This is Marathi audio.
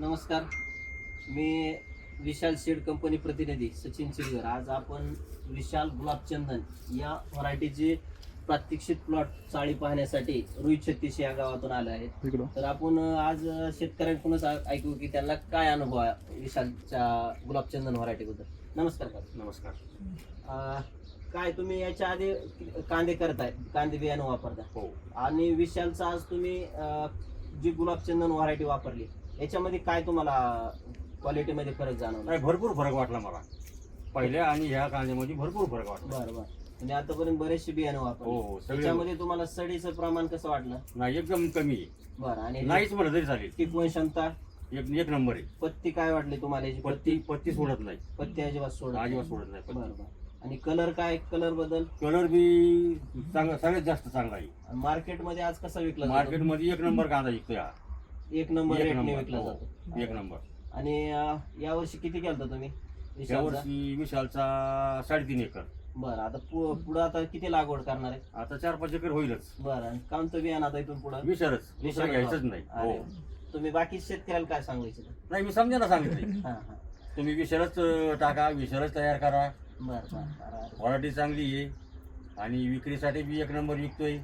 नमस्कार. मी विशाल सीड कंपनी प्रतिनिधी सचिन चिडगर आज आपण विशाल गुलाबचंदन या व्हरायटीचे प्रात्यक्षिक प्लॉट चाळी पाहण्यासाठी रोहित छत्तीस या गावातून आले आहेत. तर आपण आज शेतकऱ्यांकडूनच ऐकू की त्यांना काय अनुभव आहे विशालच्या गुलाबचंदन व्हरायटीबद्दल. नमस्कार. नमस्कार. अं, काय तुम्ही याच्या आधी कांदे करताय? कांदे बियाणं वापरताय हो. आणि विशालचा आज तुम्ही जी गुलाबचंदन व्हरायटी वापरली याच्यामध्ये काय तुम्हाला क्वालिटीमध्ये फरक जाणवला? नाही भरपूर फरक वाटला मला. पहिल्या आणि ह्या कांद्यामध्ये भरपूर फरक वाटला. बरं बरं. म्हणजे आतापर्यंत बरेचसे बियाणं हो वापरले. हो सगळे त्याच्यामध्ये तुम्हाला सडीचं प्रमाण कसं वाटलं? नाही एकदम कमी आहे. बरं आणि नाहीच म्हणलं तरी चालेल. टिकवण क्षमता? एक एक नंबर आहे. पत्ती काय वाटली तुम्हाला याची? पत्ती पत्ती सोडत नाही. पत्ती अजिबात सोडत अजिबात. सोडत नाही बरं पत्ती बरं. आणि कलर काय? कलर बदल? कलर बी चांगला सगळ्यात जास्त चांगला आहे. मार्केटमध्ये आज कसा विकला जातो? मार्केटमध्ये एक नंबर कांदा विकतोय हा. एक नंबर एक रेटने नंबर. विकला हो, जातो. एक नंबर. आणि अं, यावर्षी किती केलं तुम्ही? या विशालचा? वर्षी विशालचा साडेतीन एकर. बरं आता पु- पुढं आता किती लागवड करणार आहे? आता चार पाच एकर होईलच. बरं आणि कामचं बियाणं आता इथून पुढं? दुसरं विशाल घ्यायचंच नाही. हो. तुम्ही बाकी शेतकऱ्याला काय सांगू इच्छिता नाही मी समजा सांगितलं हा हा. तुम्ही विचारच टाका विचारच तयार करा. बरं बरं क्वालिटी चांगली आहे. आणि विक्रीसाठी बी एक नंबर विकतोय.